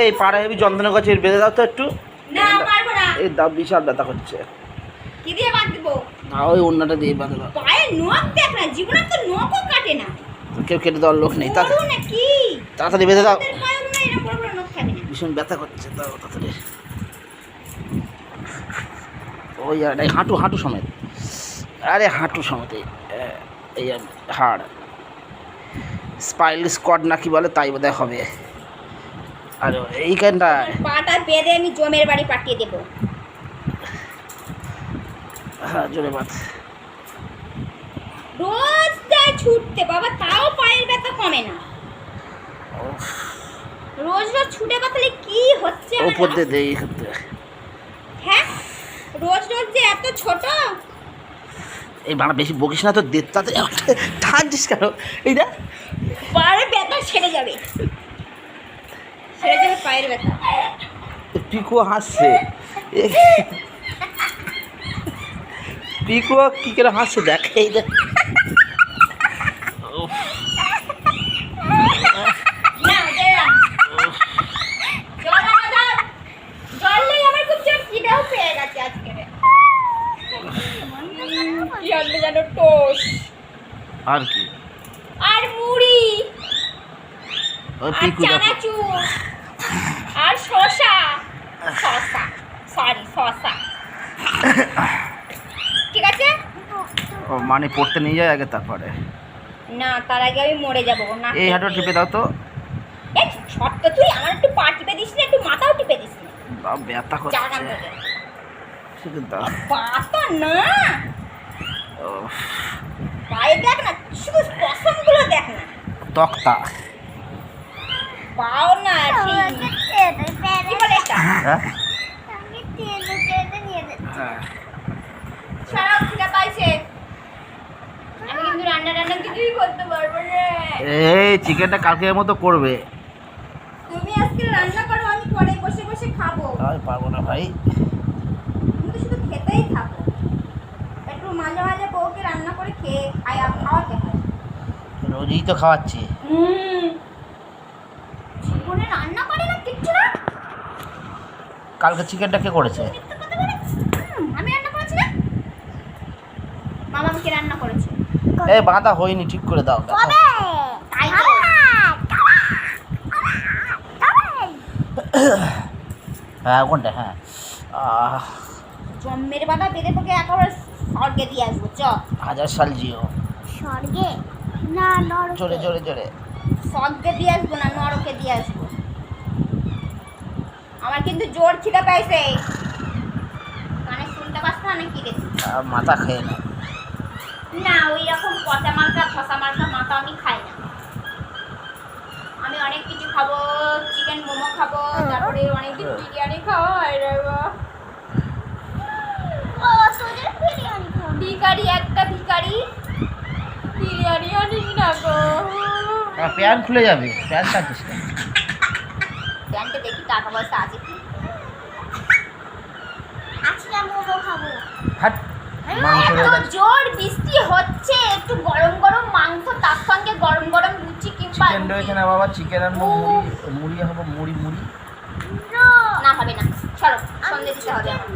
এই পাড়া হেবি যন্ত্রণা করছে এর বেঁধে দাও তো একটু। না পারব না। এই দাও বিশাল ব্যথা করছে। কি দিয়ে বাদ দেবো না ওই অন্যটা দিয়ে বেঁধে দাও। পায়ে নখ দেখ না জীবনে তো নখও কাটে না। কেউ কেটে দেওয়ার লোক নেই তা না কি? তাড়াতাড়ি বেঁধে দাও। ভীষণ ব্যথা করছে দাও তাড়াতাড়ি। ওই আর এই হাঁটু হাঁটু সমেত। আরে হাঁটু সমেত এই, হাড়। স্পাইল স্কোয়াড না কি বলে তাই বোধহয় হবে। আর এইখানটা। পাটা বেঁধে আমি জমের বাড়ি পাঠিয়ে দেবো। হ্যাঁ জোরে বাদ। রোজ যায় ছুটতে বাবা তাও পায়ের ব্যথা কমে না। রোজ রোজ ছুটে বাতালে কি হচ্ছে ওপর দিয়ে দেই হ্যাঁ রোজ রোজ যে এত ছোট। এই বাড়া বেশি বকিস না তো দে তাতে টানছিস কেন? এইটা পায়ের ব্যথা সেরে যাবে। সেরে যাবে পায়ের ব্যথা। পিকু হাসছে। পিকু কি করে হাসছে? দেখ এই দেখ। আর কি? আর মুড়ি। পিকু আর শসা শসা সরি শসা ঠিক আছে? ও মানে পড়তে নিয়ে যায় আগে তারপরে? না তার আগে আমি মরে যাব। না এই হাঁটু টিপে দাও তো। তুই আমার একটু পা টিপে দিস না একটু মাথাও টিপে দিস না। ব্যথা করছে। শুধু দাও। না। পায়ে দেখ না শুধু পশমগুলো দেখ না। তক্তা। পাও না সেই কি বলে এটা? হ্যাঁ? হ্যাঁ। সারাও ঠিক পাইছে। আমি কিন্তু রান্না রান্না কিছুই করতে পারব না এই চিকেনটা কালকের মতো করবে। তুমি আজকে রান্না করো আমি পরে বসে বসে খাব। আমি পারব না ভাই। তুমি তো শুধু খেতেই থাকো। একটু মাঝে মাঝে বউকে রান্না করে খেয়ে খায়া খাওয়াতে হয়। রোজই তো খাওয়াচ্ছি। হুম জীবনে রান্না করে না কিচ্ছু না কালকে চিকেনটা কে করেছে? আমি রান্না করেছি না? মামা আমাকে রান্না করেছে। এই বাঁধা হয়নি ঠিক করে দাও। দেখো। হ্যাঁ কোনটা? হ্যাঁ। আহ, জম্মের বাধা বেঁধে তোকে একেবারে স্বর্গে দিয়ে আসব চ। হাজার সাল জিও। স্বর্গে? না নরকে। জোরে জোরে জোরে। স্বর্গে দিয়ে আসব না নরকে দিয়ে আসব। আমার কিন্তু জোর খিদে পাইছে। কানে শুনতে পাচ্ছ না নাকি রে? মাথা খেয়ে না। না ওই রকম পচা মার্কা ফসা মার্কা মাথা আমি খাই না। আমি অনেক কিছু খাব চিকেন মোমো খাব তারপরে অনেক দিন বিরিয়ানি খাব ভিকারি একটা ভিকারি বিরিয়ানি আনিস না গো। হ্যাঁ, প্যান্ট খুলে যাবে। প্যান্ট কাটিস না প্যান্টে দেখি টাকা পয়সা আছে কি। জোর বৃষ্টি হচ্ছে একটু গরম গরম মাংস তার সঙ্গে গরম গরম লুচি কিংবা চিকেন রয়েছে না বাবা চিকেন আর মুড়ি মুড়ি হবে মুড়ি মুড়ি। না। হবে না। চলো সন্ধে দিতে হবে। আমার